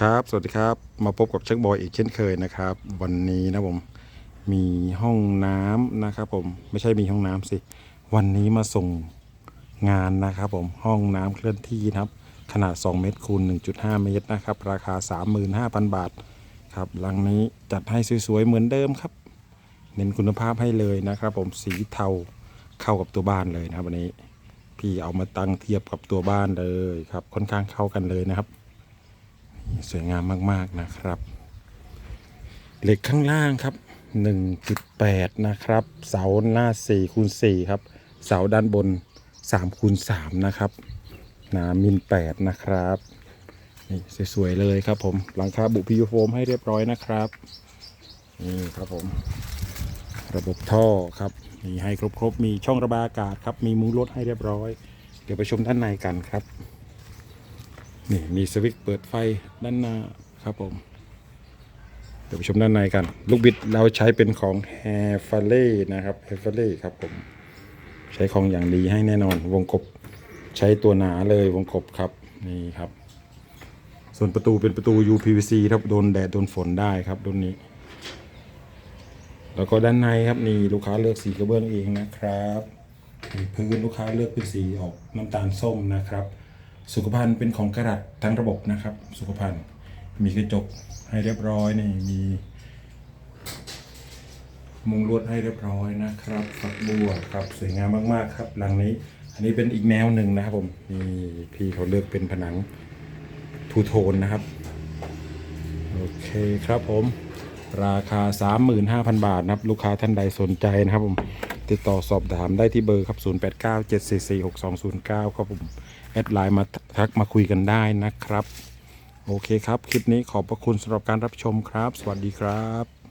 ครับ สวัสดีครับ มาพบกับเช็คบอยอีกเช่นเคยนะครับ วันนี้นะผมมีห้องน้ำนะครับผมไม่ใช่มีห้องน้ำสิ วันนี้มาส่งงานนะครับผมห้องน้ำเคลื่อนที่นะครับ ขนาด 2 เมตรคูณ1.5 เมตรนะครับ ราคา 35,000 บาทครับหลังนี้จัดให้สวยๆ เหมือนเดิมครับ เน้นคุณภาพให้เลยนะครับ ผมสีเทาเข้ากับตัวบ้านเลยนะครับวันนี้พี่เอามาตั้งเทียบกับตัวบ้านเลยครับ ค่อนข้างเข้ากันเลยนะครับ สวยงามมากๆนะครับ เหล็กข้างล่างครับ 1.8 นะครับ เสาหน้า4คูณ4ครับ เสาด้านบน3คูณ3นะครับ หนามิล8นะครับนี่สวยๆเลยครับผม หลังคาบุพิโฟมให้เรียบร้อยนะครับ นี่ครับผม ระบบท่อครับมีให้ครบๆ มีช่องระบายอากาศครับ มีมุ้งลวดให้เรียบร้อย เดี๋ยวไปชมด้านในกันครับ นี่มีสวิตช์เปิดไฟด้านหน้าครับผม เดี๋ยวไปชมด้านในกัน ลูกบิดเราใช้เป็นของ h a i r f a l e นะครับ h a i r f a l e ครับผม ใช้ของอย่างดีให้แน่นอน วงกบใช้ตัวหนาเลยวงกบครับนี่ครับ ส่วนประตูเป็นประตู UPVC ครับโดนแดดโดนฝนได้ครับรุ่นนี้ แล้วก็ด้านในครับนี่ลูกค้าเลือกสีกระเบื้องเองนะครับพื้นลูกค้าเลือกเป็นสีออกน้ำตาลส้มนะครับ สุขภัณฑ์เป็นของกระดัดทั้งระบบนะครับ สุขภัณฑ์มีกระจกให้เรียบร้อยนี่มี มุงลวดให้เรียบร้อยนะครับฝักบัวครับสวยงามมากๆครับ หลังนี้ อันนี้เป็นอีกแนวหนึ่งนะครับผมนี่พี่เขาเลือกเป็นผนังทูโทนนะครับ โอเคครับผม ราคา 35,000 บาทนะครับ ลูกค้าท่านใดสนใจนะครับผม ติดต่อสอบถามได้ที่เบอร์ครับ 0897446209 ครับผม แอดไลน์มาทักมาคุยกันได้นะครับ โอเคครับ คลิปนี้ขอบพระคุณสำหรับการรับชมครับ สวัสดีครับ